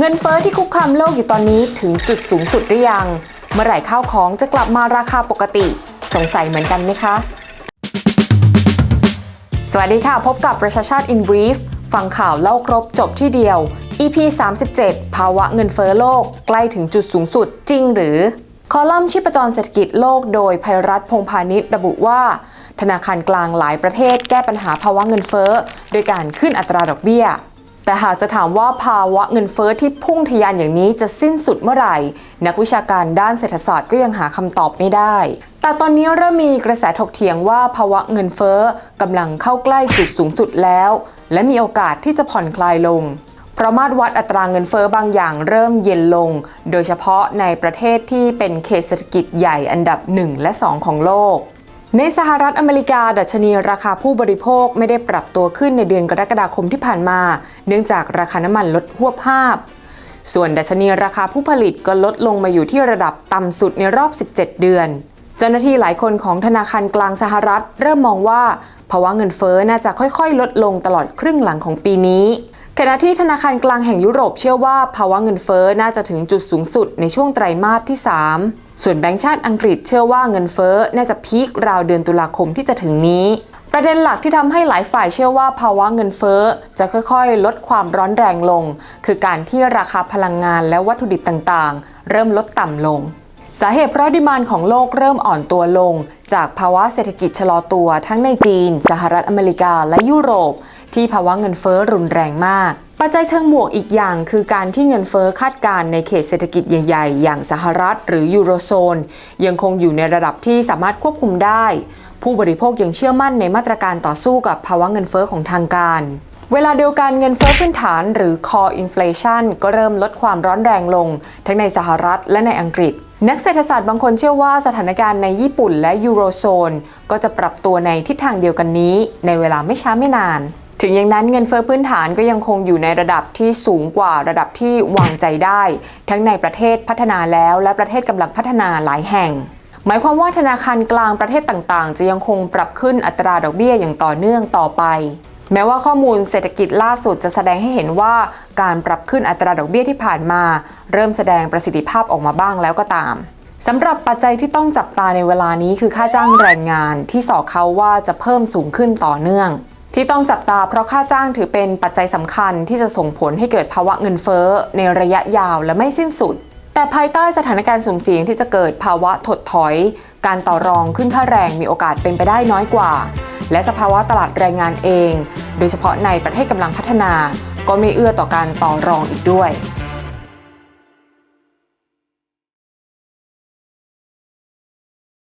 เงินเฟอ้อที่คุกคามโลกอยู่ตอนนี้ถึงจุดสูงสุดหรือยัง เมื่อไหร่ข้าวของจะกลับมาราคาปกติ สงสัยเหมือนกันไหมคะ สวัสดีค่ะ พบกับประชาชาติ in brief ฟังข่าวเล่าครบจบที่เดียว EP 37 ภาวะเงินเฟ้อโลกใกล้ถึงจุดสูงสุดจริงหรือ คอลัมน์ชีพจรเศรษฐกิจโลกโดยภัยรัฐพงพาณิชย์ระบุว่า ธนาคารกลางหลายประเทศแก้ปัญหาภาวะเงินเฟ้อโดยการขึ้นอัตราดอกเบี้ย แต่หากจะถามว่าภาวะเงินเฟอ้อที่พุ่งทะยานอย่างนี้จะสิ้นสุดเมื่อไหร่ นักวิชาการด้านเศรษฐศาสตร์ก็ยังหาคำตอบไม่ได้ แต่ตอนนี้เริ่มมีกระแสถกเถียงว่าภาวะเงินเฟอ้อกำลังเข้าใกล้จุดสูงสุดแล้ว และมีโอกาสที่จะผ่อนคลายลงเพราะมาตรวัดอัตราเงินเฟอ้อบางอย่างเริ่มเย็นลง โดยเฉพาะในประเทศที่เป็นเขตเศรษฐกิจใหญ่อันดับ 1 และ 2 ของโลก ในสหรัฐอเมริกา ดัชนีราคาผู้บริโภคไม่ได้ปรับตัวขึ้นในเดือนกรกฎาคมที่ผ่านมา เนื่องจากราคาน้ำมันลดหัวภาพ ส่วนดัชนีราคาผู้ผลิตก็ลดลงมาอยู่ที่ระดับต่ำสุดในรอบ 17 เดือน เจ้าหน้าที่หลายคนของธนาคารกลางสหรัฐ เริ่มมองว่าภาวะเงินเฟ้อน่าจะค่อยๆ ลดลงตลอดครึ่งหลังของปีนี้ ขณะที่ธนาคารกลางแห่งยุโรปเชื่อว่าภาวะเงินเฟ้อน่าจะถึงจุดสูงสุดในช่วงไตรมาสที่ 3 ส่วนแบงก์ชาติอังกฤษเชื่อว่าเงินเฟ้อน่าจะพีคราวเดือนตุลาคมที่จะถึงนี้ ประเด็นหลักที่ทำให้หลายฝ่ายเชื่อว่าภาวะเงินเฟ้อจะค่อยๆ ลดความร้อนแรงลง คือการที่ราคาพลังงานและวัตถุดิบต่างๆ เริ่มลดต่ำลง สาเหตุเพราะดิมานของโลกเริ่มอ่อนตัวลง จากภาวะเศรษฐกิจชะลอตัวทั้งในจีน สหรัฐอเมริกาและยุโรป ที่ภาวะเงินเฟ้อรุนแรงมากปัจจัยเชิงบวกอีกอย่างคือการที่เงินเฟ้อคาดการณ์ในเขตเศรษฐกิจใหญ่ๆ อย่างสหรัฐหรือยูโรโซน ยังคงอยู่ในระดับที่สามารถควบคุมได้ ผู้บริโภคยังเชื่อมั่นในมาตรการต่อสู้กับภาวะเงินเฟ้อของทางการ เวลาเดียวกันเงินเฟ้อพื้นฐานหรือ core inflation ก็เริ่มลดความร้อนแรงลง ทั้งในสหรัฐและในอังกฤษ นักเศรษฐศาสตร์บางคนเชื่อว่าสถานการณ์ในญี่ปุ่นและยูโรโซน ก็จะปรับตัวในทิศทางเดียวกันนี้ ในเวลาไม่ช้าไม่นาน ถึงอย่างนั้นเงินเฟ้อพื้นฐานก็ยังคงอยู่ในระดับที่สูงกว่าระดับที่วางใจได้ ทั้งในประเทศพัฒนาแล้วและประเทศกำลังพัฒนาหลายแห่ง หมายความว่าธนาคารกลางประเทศต่างๆ จะยังคงปรับขึ้นอัตราดอกเบี้ยอย่างต่อเนื่องต่อไปแม้ว่าข้อมูลเศรษฐกิจล่าสุดจะแสดงให้เห็นว่าการปรับขึ้นอัตราดอกเบี้ยที่ผ่านมา เริ่มแสดงประสิทธิภาพออกมาบ้างแล้วก็ตามสำหรับปัจจัยที่ต้องจับตาในเวลานี้คือค่าจ้างแรงงานที่สอกเขาว่าจะเพิ่มสูงขึ้นต่อเนื่อง ที่ต้องจับตาเพราะค่าจ้างถือเป็นปัจจัยสำคัญที่จะส่งผลให้เกิดภาวะเงินเฟ้อในระยะยาวและไม่สิ้นสุด แต่ภายใต้สถานการณ์สุ่มเสี่ยงที่จะเกิดภาวะถดถอย การต่อรองขึ้นค่าแรงมีโอกาสเป็นไปได้น้อยกว่า และสภาวะตลาดแรงงานเอง โดยเฉพาะในประเทศกำลังพัฒนา ก็ไม่เอื้อต่อการต่อรองอีกด้วย